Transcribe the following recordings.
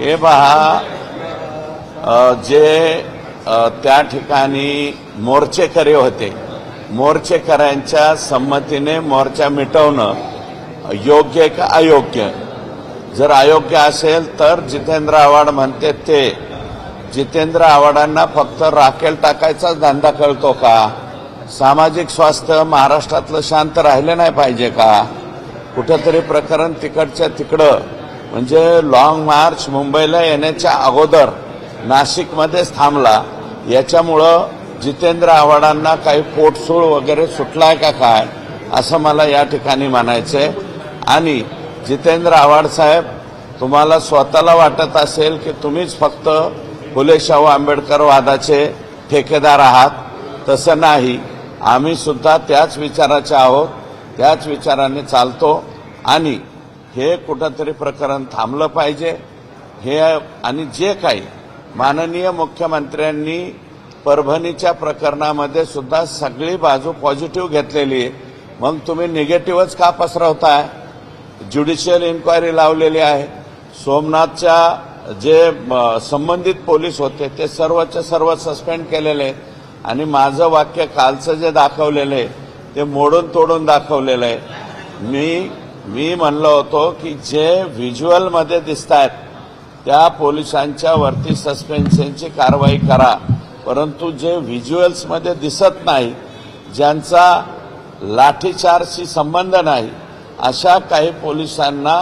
हे पहा जे त्या ठिकाणी मोर्चेकरी होते. मोर्चेकऱ्यांच्या संमतीने मोर्चा मिटवणं योग्य का अयोग्य? जर अयोग्य असेल तर जितेंद्र आव्हाड म्हणते ते. जितेंद्र आव्हाडांना फक्त राखेल टाकायचाच धंदा कळतो का? सामाजिक स्वास्थ्य महाराष्ट्रातलं शांत राहिलं नाही पाहिजे का? कुठंतरी प्रकरण तिकडच्या तिकडं. म्हणजे लॉंग मार्च मुंबईला येण्याच्या अगोदर नाशिकमध्येच थांबला. याच्यामुळं जितेंद्र आव्हाडांना काही पोटसूळ वगैरे सुटलाय का काय असं मला या ठिकाणी म्हणायचंय. आणि जितेंद्र आव्हाड साहेब तुम्हाला स्वतःला वाटत असेल की तुम्हीच फक्त फुले शाहू आंबेडकर वादाचे ठेकेदार आहात. तसं नाही. आम्ही सुद्धा त्याच विचाराचे आहोत. त्याच विचाराने चालतो. आणि हे कुठंतरी प्रकरण थांबलं पाहिजे. हे आणि जे काही माननीय मुख्यमंत्र्यांनी परभणीच्या प्रकरणामध्ये सुद्धा सगळी बाजू पॉझिटिव्ह घेतलेली आहे. मग तुम्ही निगेटिव्हच का पसरवताय? ज्युडिशियल इन्क्वायरी लावलेली आहे. सोमनाथच्या जे संबंधित पोलीस होते ते सर्वच्या सर्व सस्पेंड केलेले आणि माझं वाक्य कालचं जे दाखवलेलं आहे ते मोडून तोडून दाखवलेलं आहे. मी मी म्हणलो होतो की जे व्हिज्युअलमध्ये दिसत आहेत त्या पोलिसांच्या वरती सस्पेन्शनची कारवाई करा. परंतु जे व्हिज्युअल्समध्ये दिसत नाही ज्यांचा लाठीचार्जशी संबंध नाही अशा काही पोलिसांना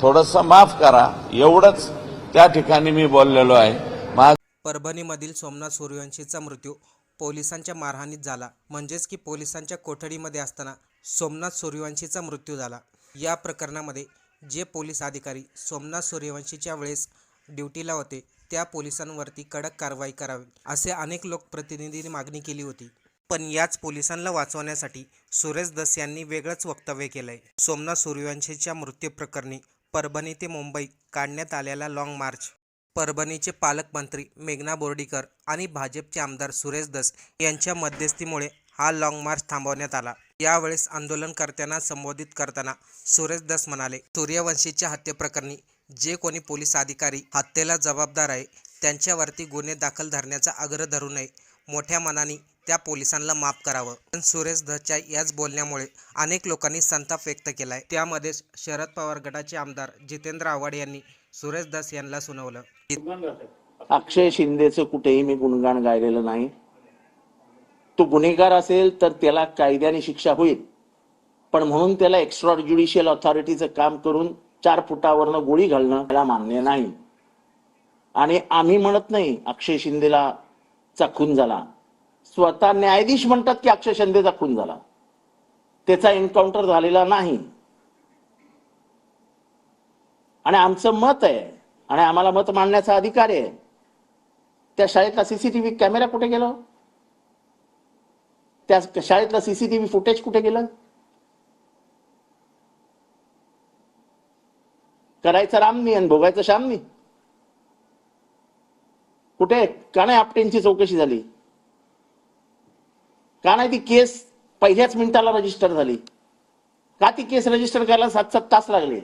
थोडंसं माफ करा. एवढंच त्या ठिकाणी मी बोललेलो आहे. माझं परभणीमधील सोमनाथ सूर्यवंशीचा मृत्यू पोलिसांच्या मारहाणीत झाला. म्हणजेच की पोलिसांच्या कोठडीमध्ये असताना सोमनाथ सूर्यवंशीचा मृत्यू झाला. या प्रकरणामध्ये जे पोलीस अधिकारी सोमनाथ सूर्यवंशीच्या वेळेस ड्युटीला होते त्या पोलिसांवरती कडक कारवाई करावी असे अनेक लोकप्रतिनिधींनी मागणी केली होती. पण याच पोलिसांना वाचवण्यासाठी सुरेश दस यांनी वेगळंच वक्तव्य केलंय. सोमनाथ सूर्यवंशीच्या मृत्यूप्रकरणी परभणी ते मुंबई काढण्यात आलेला लाँग मार्च परभणीचे पालकमंत्री मेघना बोर्डीकर आणि भाजपचे आमदार सुरेश दस यांच्या मध्यस्थीमुळे हा लाँग मार्च थांबवण्यात आला. यावेळेस आंदोलनकर्त्यांना संबोधित करताना सुरेश दस म्हणाले सूर्यवंशीच्या हत्येप्रकरणी जे कोणी पोलीस अधिकारी हत्येला जबाबदार आहे त्यांच्यावरती गुन्हे दाखल धरण्याचा आग्रह धरू नये. मोठ्या मनाने त्या पोलिसांना माफ करावं. पण सुरेश धच्या याच बोलण्यामुळे अनेक लोकांनी संताप व्यक्त केलाय. त्यामध्येच शरद पवार गटाचे आमदार जितेंद्र आव्हाड यांनी सुरेश दस यांना सुनावलं. अक्षय शिंदेचं कुठेही मी गुणगान गायलेलं नाही. तो गुन्हेगार असेल तर त्याला कायद्याने शिक्षा होईल. पण म्हणून त्याला एक्स्ट्रा ज्युडिशियल ऑथॉरिटीचं काम करून चार फुटावरनं गोळी घालणं त्याला मान्य नाही. आणि आम्ही म्हणत नाही अक्षय शिंदेला चा खून झाला. स्वतः न्यायाधीश म्हणतात की अक्षय शिंदेचा खून झाला. त्याचा एन्काउंटर झालेला नाही. आणि आमचं मत आहे आणि आम्हाला मत मांडण्याचा अधिकार आहे. त्या शाळेतला सीसीटीव्ही कॅमेरा कुठे गेला? त्या शाळेतला सीसीटीव्ही फुटेज कुठे गेलं? करायचं रामनी आणि भोगायचं श्यामनी. कुठे? का नाही आपटेंची चौकशी झाली. का नाही ती केस पहिल्याच मिनिटाला रजिस्टर झाली. का ती केस रजिस्टर करायला सात सात तास लागले?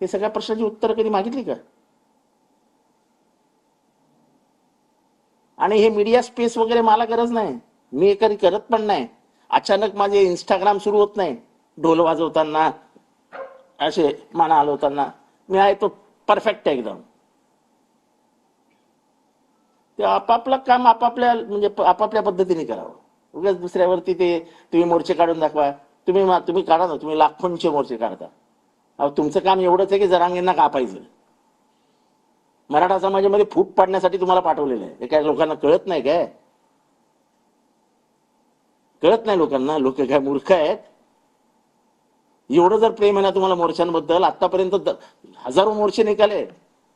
हे सगळ्या प्रश्नाची उत्तर कधी मागितली का? आणि हे मीडिया स्पेस वगैरे मला गरज नाही. मी हे कधी करत पण नाही. अचानक माझे इंस्टाग्राम सुरू होत नाही. ढोल वाजवताना असे माना हलवताना. मी आहे तो परफेक्ट आहे एकदम. ते आपापलं काम आपापल्या म्हणजे आपापल्या पद्धतीने करावं. उगाच दुसऱ्यावरती ते तुम्ही मोर्चे काढून दाखवा. तुम्ही तुम्ही काढा ना तुम्ही लाखोंचे मोर्चे काढता. अहो तुमचं काम एवढंच आहे की जरांगींना कापायचं. मराठा समाजामध्ये फूट पाडण्यासाठी तुम्हाला पाठवलेलं आहे. हे काय लोकांना कळत नाही काय? कळत नाही लोकांना. लोक काय मूर्ख आहेत? एवढं जर प्रेम आहे ना तुम्हाला मोर्चांबद्दल आतापर्यंत हजारो मोर्चे निघाले